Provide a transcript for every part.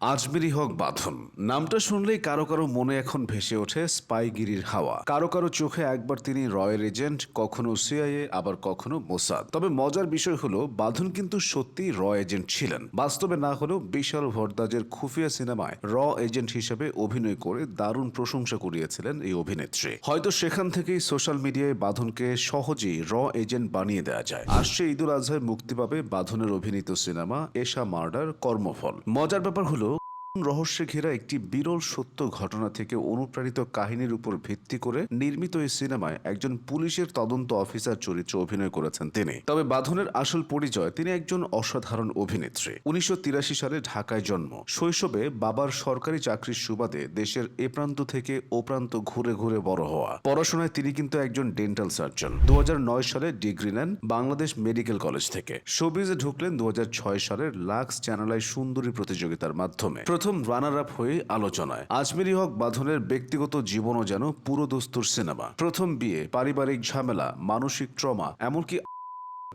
আজমেরি হক বাঁধন। নামটা শুনলেই কারও কারও মনে এখন ভেসে ওঠে স্পাইগিরির হাওয়া। কারও কারও চোখে একবার তিনি রয়্যাল এজেন্ট, কখনো সিআইএ, আবার কখনো মোসাদ। তবে মজার বিষয় হলো, বাঁধন কিন্তু সত্যি র এজেন্ট ছিলেন। বাস্তবে না হলেও বিশাল ভরদাজের খুফিয়া সিনেমায় র এজেন্ট হিসেবে অভিনয় করে দারুণ প্রশংসা কুড়িয়েছিলেন এই অভিনেত্রী। হয়তো সেখান থেকেই সোশ্যাল মিডিয়ায় বাঁধনকে সহজেই র এজেন্ট বানিয়ে দেওয়া যায়। আসছে ঈদুল আজহায় মুক্তি পাবে বাঁধনের অভিনীত সিনেমা এশা মার্ডার কর্মফল। মজার ব্যাপার হলো রহস্যে ঘেরা একটি বিরল সত্য ঘটনা থেকে অনুপ্রাণিত কাহিনীর উপর ভিত্তি করে নির্মিত এই সিনেমায় একজন পুলিশের তদন্ত অফিসার চরিত্রে অভিনয় করেছেন তিনি। তবে বাঁধনের আসল পরিচয়, তিনি একজন অসাধারণ অভিনেত্রী। উনিশশো সালে ঢাকায় জন্ম। শৈশবে বাবার সরকারি চাকরির সুবাদে দেশের এ প্রান্ত থেকে ও প্রান্ত ঘুরে ঘুরে বড় হওয়া। পড়াশোনায় তিনি কিন্তু একজন ডেন্টাল সার্জন। দু হাজার নয় সালে ডিগ্রি নেন বাংলাদেশ মেডিকেল কলেজ থেকে। শোবিজে ঢুকলেন দু হাজার ছয় সালের লাক্স চ্যানেলায় সুন্দরী প্রতিযোগিতার মাধ্যমে। প্রথম রানার আপ হয়ে আলোচনায়। আজমেরি হক বাঁধনের ব্যক্তিগত জীবনও যেন পুরোদস্তুর সিনেমা। প্রথম বিয়ে, পারিবারিক ঝামেলা, মানসিক ট্রমা এমনকি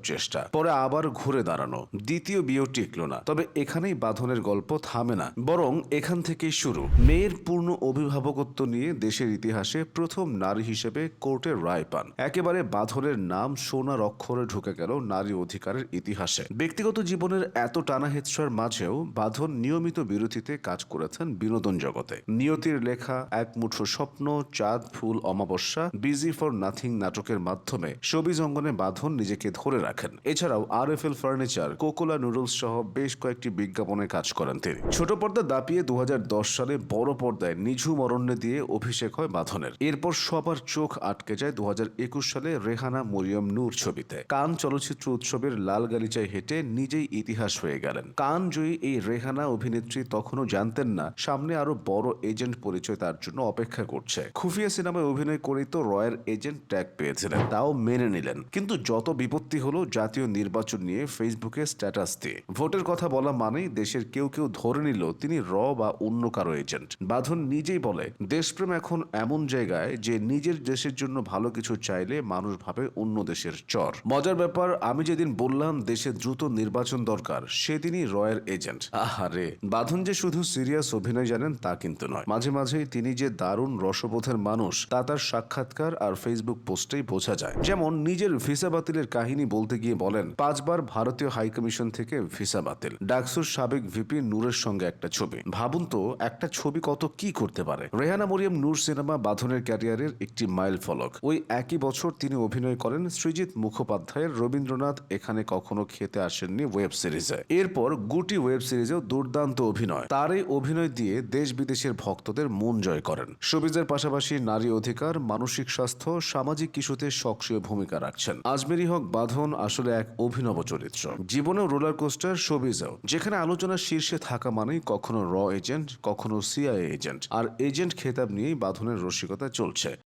চেষ্টা। পরে আবার ঘুরে দাঁড়ানো। দ্বিতীয় বিয়েও টিকল না। তবে এখানেই বাঁধনের গল্প থামে না। বরং এখান থেকেই শুরু। মেয়ের পূর্ণ অভিভাবকত্ব নিয়ে দেশের ইতিহাসে প্রথম নারী হিসেবে কোর্টের রায় পান। একেবারে বাঁধনের নাম সোনার অক্ষরে ঢুকে গেল নারী অধিকারের ইতিহাসে। ব্যক্তিগত জীবনের এত টানা হেঁচড়ার মাঝেও বাঁধন নিয়মিত বিরতিতে কাজ করেছেন বিনোদন জগতে। নিয়তির লেখা এক মুঠো স্বপ্ন, চাঁদ, ফুল, অমাবস্যা, বিজি ফর নাথিং নাটকের মাধ্যমে। সবিজ অঙ্গনে বাঁধন নিজেকে ধরে রাখেন। এছাড়াও R F L furniture, Kokola noodles সহ বেশ কয়েকটি বিজ্ঞাপনে কাজ করেন তিনি। ছোট পর্দা দাপিয়ে দু সালে বড় পর্দায় নিঝুম অরণ্যে দিয়ে অভিষেক হয় বাঁধনের এরপর সবার চোখ আটকে যায় দু সালে রেহানা মরিয়ম নূর ছবিতে। কান চলচ্চিত্র উৎসবের লাল গালিচায় হেঁটে নিজেই ইতিহাস হয়ে গেলেন। কান জয়ী এই রেহানা অভিনেত্রী তখনও জানতেন না, সামনে আরও বড় এজেন্ট পরিচয় তার জন্য অপেক্ষা করছে। খুফিয়া সিনেমায় অভিনয় করেই তো রয়্যাল এজেন্ট ট্যাগ পেয়েছিলেন, তাও মেনে নিলেন। কিন্তু যত বিপত্তি হলো জাতীয় নির্বাচন নিয়ে ফেসবুকে স্ট্যাটাস দিয়ে। ভোটের কথা বলা মানেই দেশের কেউ কেউ ধরে নিল তিনি র বা অন্য কারও এজেন্ট বাঁধন নিজেই বলে, দেশপ্রেম এখন এমন জায়গায় যে নিজের দেশের জন্য ভালো কিছু চাইলে মানুষ ভাবে অন্য দেশের চর। মজার ব্যাপার, আমি যেদিন বললাম দেশে দ্রুত নির্বাচন দরকার, সেদিনই রয়ের এজেন্ট আহারে, বাঁধন যে শুধু সিরিয়াস অভিনয় জানেন তা কিন্তু নয়। মাঝে মাঝেই তিনি যে দারুণ রসবোধের মানুষ, তা তার সাক্ষাৎকার আর ফেসবুক পোস্টেই বোঝা যায়। যেমন নিজের ভিসা বাতিলের কাহিনী বলতে গিয়ে বলেন, পাঁচবার ভারতীয় হাইকমিশন থেকে ভিসা বাতিল। ডাকসুর সাবেক ভিপি নূরের সঙ্গে একটা ছবি। ভাবুন তো, একটা ছবি কত কি করতে পারে। রেহানা মরিয়াম নূর সিনেমা বাঁধনের ক্যারিয়ারের একটি মাইল ফলক। ওই একই বছর তিনি অভিনয় করেন সৃজিত মুখোপাধ্যায়ের রবীন্দ্রনাথ এখানে কখনো খেতে আসেননি ওয়েব সিরিজে। এরপর গুটি ওয়েব সিরিজেও দুর্দান্ত অভিনয়। তার এই অভিনয় দিয়ে দেশ বিদেশের ভক্তদের মন জয় করেন। সবিজের পাশাপাশি নারী অধিকার, মানসিক স্বাস্থ্য, সামাজিক কিশুতে সক্রিয় ভূমিকা রাখছেন। আজমেরি হক বাঁধন আসলে এক অভিনব চরিত্র। জীবনে রোলার কোস্টার শোবিজাও, যেখানে আলোচনার শীর্ষে থাকা মানেই কখনো র এজেন্ট, কখনো সিআইএ এজেন্ট আর এজেন্ট খেতাব নিয়েই বাঁধনের রসিকতা চলছে।